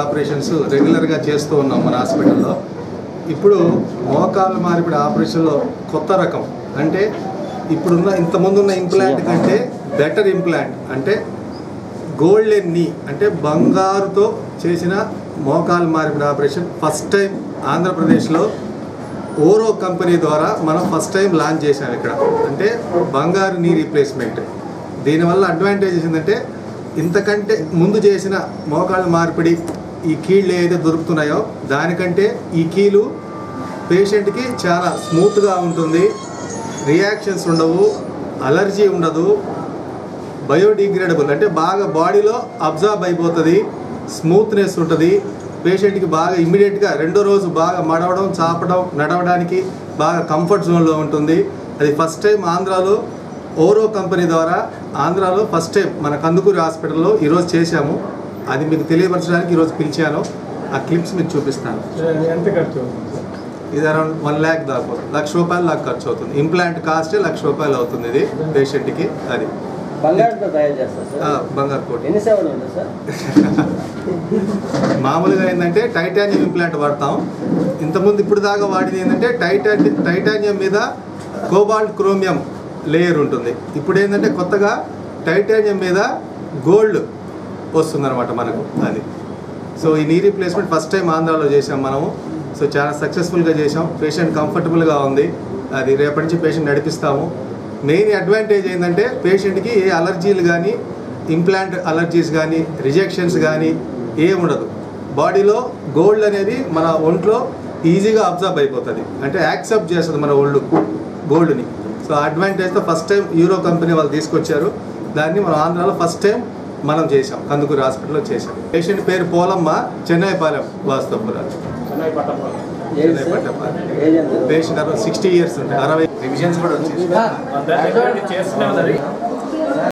Operations రెగ్యులర్గా చేస్తూ ఉన్నాం మన హాస్పిటల్లో ఇప్పుడు మోకాలు మార్పిడి ఆపరేషన్లో కొత్త రకం. అంటే ఇప్పుడున్న ఇంతకుముందున్న ఇంప్లాంట్ కంటే బెటర్ ఇంప్లాంట్ అంటే గోల్డెన్ నీ అంటే బంగారుతో చేసిన మోకాలు మార్పిడి ఆపరేషన్ ఫస్ట్ టైం ఆంధ్రప్రదేశ్లో ఓరో కంపెనీ ద్వారా మనం ఫస్ట్ టైం లాంచ్ చేశాం ఇక్కడ. అంటే బంగారు నీ రీప్లేస్మెంట్ దీనివల్ల అడ్వాంటేజ్ ఏంటంటే ఇంతకంటే ముందు చేసిన మోకాళ్ళ మార్పిడి ఈ కీళ్ళు ఏదైతే దొరుకుతున్నాయో దానికంటే ఈ కీలు పేషెంట్కి చాలా స్మూత్గా ఉంటుంది. రియాక్షన్స్ ఉండవు అలర్జీ ఉండదు బయోడిగ్రేడబుల్ అంటే బాగా బాడీలో అబ్జర్బ్ అయిపోతుంది స్మూత్నెస్ ఉంటుంది. పేషెంట్కి బాగా ఇమ్మీడియట్గా రెండో రోజు బాగా మడవడం చాపడం నడవడానికి బాగా కంఫర్ట్ జోన్లో ఉంటుంది. అది ఫస్ట్ టైం ఆంధ్రాలో ఓరో కంపెనీ ద్వారా ఆంధ్రాలో ఫస్ట్ టైం మన కందుకూరి హాస్పిటల్లో ఈరోజు చేశాము. అది మీకు తెలియపరచడానికి ఈరోజు పిలిచాను. ఆ క్లిప్స్ మీకు చూపిస్తాను. ఎంత ఖర్చు? ఇది అరౌండ్ వన్ ల్యాక్ దాకా. లక్ష రూపాయలు దాకా ఖర్చు అవుతుంది. ఇంప్లాంట్ కాస్టే లక్ష రూపాయలు అవుతుంది ఇది పేషెంట్కి అది. బంగారు కోటి. మామూలుగా ఏంటంటే టైటానియం ఇంప్లాంట్ వాడతాం. ఇంతకుముందు ఇప్పుడు దాకా వాడింది ఏంటంటే టైటాని టైటానియం మీద కోబాల్ట్ క్రోమియం లేయర్ ఉంటుంది. ఇప్పుడు ఏంటంటే కొత్తగా టైటానియం మీద గోల్డ్ వస్తుందన్నమాట మనకు అది. సో ఈ నీ రీప్లేస్మెంట్ ఫస్ట్ టైం ఆంధ్రాలో చేసాం మనము. సో చాలా సక్సెస్ఫుల్గా చేసాం పేషెంట్ కంఫర్టబుల్గా ఉంది. అది రేపటి నుంచి పేషెంట్ నడిపిస్తాము. మెయిన్ అడ్వాంటేజ్ ఏంటంటే పేషెంట్కి ఏ అలర్జీలు కానీ ఇంప్లాంట్ అలర్జీస్ కానీ రిజెక్షన్స్ కానీ ఏముండదు ఉండదు. బాడీలో గోల్డ్ అనేది మన ఒంట్లో ఈజీగా అబ్జర్వ్ అయిపోతుంది. అంటే యాక్సెప్ట్ చేస్తుంది మన ఒళ్ళు గోల్డ్ని సో అడ్వాంటేజ్తో ఫస్ట్ టైం యూరో కంపెనీ వాళ్ళు తీసుకొచ్చారు. దాన్ని మనం ఆంధ్రాలో ఫస్ట్ టైం మనం చేసాం కందుకూరు హాస్పిటల్లో చేసాం పేషెంట్ పేరు పోలమ్మ చెన్నైపాలెం వాస్తవపురాలు పేషెంట్ అరవై సిక్స్టీ ఇయర్స్ ఉంటాయి. అరవై రివిజన్స్ కూడా వచ్చేసి